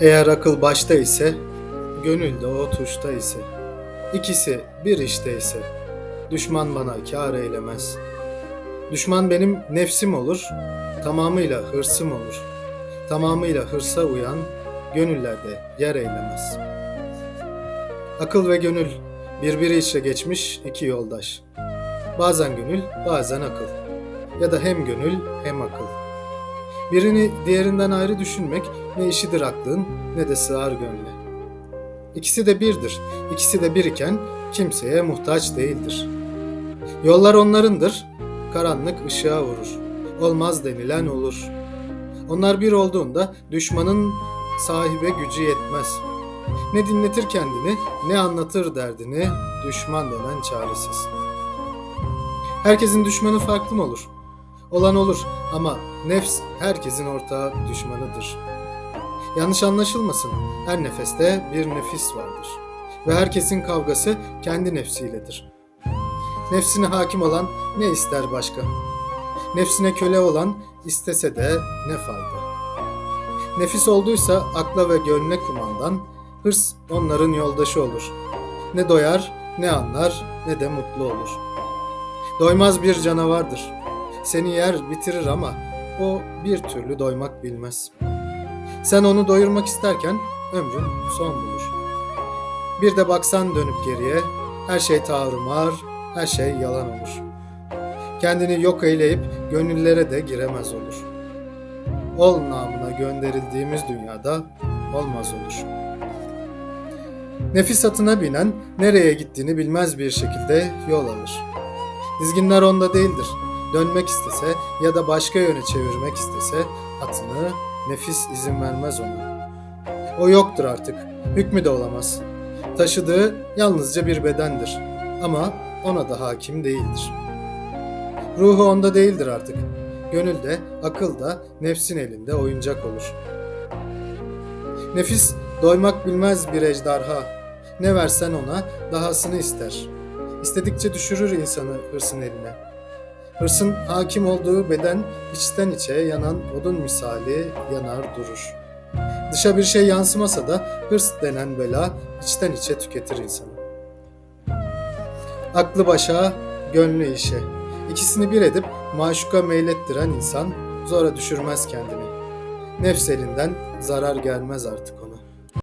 Eğer akıl başta ise, gönül de o tuşta ise, ikisi bir işte ise, düşman bana kâr eylemez. Düşman benim nefsim olur, tamamıyla hırsım olur. Tamamıyla hırsa uyan, gönüllerde yer eylemez. Akıl ve gönül birbiri içre geçmiş iki yoldaş. Bazen gönül, bazen akıl. Ya da hem gönül hem akıl. Birini diğerinden ayrı düşünmek ne işidir aklın ne de sığar gönle. İkisi de birdir. İkisi de bir iken kimseye muhtaç değildir. Yollar onlarındır. Karanlık ışığa vurur. Olmaz denilen olur. Onlar bir olduğunda düşmanın sahibe gücü yetmez. Ne dinletir kendini, ne anlatır derdini, düşman denen çaresiz. Herkesin düşmanı farklı mı olur? Olan olur ama nefs herkesin ortağı düşmanıdır. Yanlış anlaşılmasın, her nefeste bir nefis vardır. Ve herkesin kavgası kendi nefsiyledir. Nefsine hakim olan ne ister başka? Nefsine köle olan istese de ne fayda? Nefis olduysa akla ve gönle kumandan, hırs onların yoldaşı olur. Ne doyar, ne anlar, ne de mutlu olur. Doymaz bir canavardır. Seni yer bitirir ama o bir türlü doymak bilmez. Sen onu doyurmak isterken ömrün son bulur. Bir de baksan dönüp geriye, her şey tarumar, her şey yalan olur. Kendini yok eyleyip gönüllere de giremez olur. Ol namına gönderildiğimiz dünyada olmaz olur. Nefis atına binen nereye gittiğini bilmez bir şekilde yol alır. Dizginler onda değildir. Dönmek istese ya da başka yöne çevirmek istese atını nefis izin vermez ona. O yoktur artık. Hükmü de olamaz. Taşıdığı yalnızca bir bedendir. Ama ona da hakim değildir. Ruhu onda değildir artık. Gönül de, akıl da nefsin elinde oyuncak olur. Nefis doymak bilmez bir ejderha. Ne versen ona dahasını ister. İstedikçe düşürür insanı hırsın eline. Hırsın hakim olduğu beden içten içe yanan odun misali yanar durur. Dışa bir şey yansımasa da hırs denen bela içten içe tüketir insanı. Aklı başa, gönlü işe. İkisini bir edip maşuka meylettiren insan zora düşürmez kendini. Nefs elinden zarar gelmez artık